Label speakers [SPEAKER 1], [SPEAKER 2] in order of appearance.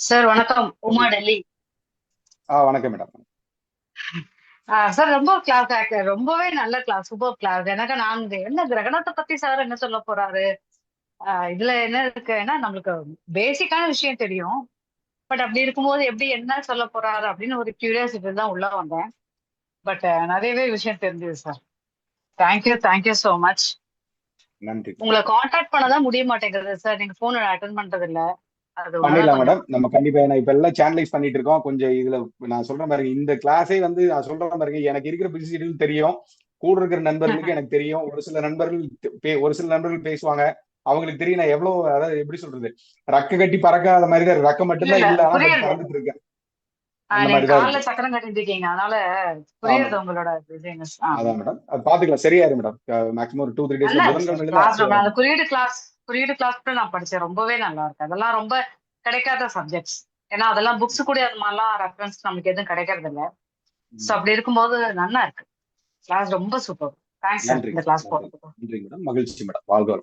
[SPEAKER 1] Sir வணக்கம். உமா டெல்லி.
[SPEAKER 2] ஆ வணக்கம் madam
[SPEAKER 1] sir ரொம்ப கிளாஸ் ரொம்பவே நல்ல கிளாஸ் சூப்பர் கிளாஸ் எனக்கு நான் என்ன கிரகணத்தை பத்தி சார் என்ன சொல்ல போறாரு? இதுல என்ன இருக்குன்னா நம்மளுக்கு பேசிக்கான விஷயம் தெரியும். பட் அப்படி இருக்கும்போது எப்படி என்ன சொல்ல போறாரு அப்படின்னு ஒரு கியூரியாசிட்டி தான் உள்ள வந்தேன். பட் நிறையவே விஷயம் தெரிஞ்சது sir thank you thank you so much
[SPEAKER 2] நன்றி.
[SPEAKER 1] உங்களை காண்டாக்ட் பண்ணதான் முடிய மாட்டேங்குது சார் நீங்க போன் அட்டன் பண்றது இல்ல
[SPEAKER 2] பண்ணிடலாம் மேடம் நம்ம கண்டிப்பா ஏன்னா இப்ப எல்லாம் சேனலைஸ் பண்ணிட்டு இருக்கோம். கொஞ்சம் இதுல நான் சொல்றேன் பாருங்க இந்த கிளாஸே வந்து நான் சொல்றேன் பாருங்க எனக்கு இருக்கிற பிஸி தெரியும். கூட இருக்கிற நண்பர்களுக்கு எனக்கு தெரியும். ஒரு சில நண்பர்கள் ஒரு சில நண்பர்கள் பேசுவாங்க. அவங்களுக்கு தெரியும் நான் எவ்வளவு அதாவது எப்படி சொல்றது? ரக்க கட்டி பறக்காத மாதிரி தான் ரக்கம் மட்டும்தான்
[SPEAKER 1] இல்ல,
[SPEAKER 2] பறந்துட்டு இருக்கேன்.
[SPEAKER 1] சக்கரம் கட்டிட்டு இருக்கீங்க. அதனால புரியுது உங்களோட பிஸினஸ்
[SPEAKER 2] அதான் மேடம் அது பாத்துக்கலாம். சரியாயிரும் மேடம் மேக்ஸிமம் ஒரு டூ த்ரீ
[SPEAKER 1] குறியீடு கிளாஸ் குறியீடு கிளாஸ் கூட நான் படிச்சேன். ரொம்பவே நல்லா இருக்கு. அதெல்லாம் ரொம்ப கிடைக்காத சப்ஜெக்ட்ஸ் ஏன்னா அதெல்லாம் புக்ஸ் கூட அது மாதிரிலாம் ரெஃபரன்ஸ் நமக்கு எதுவும் கிடைக்கிறது இல்ல. சோ அப்படி இருக்கும்போது நல்லா இருக்கு. கிளாஸ் ரொம்ப சூப்பர் தேங்க்ஸ் இந்த கிளாஸ்
[SPEAKER 2] மேடம் மகிழ்ச்சி மேடம் வாழ்க.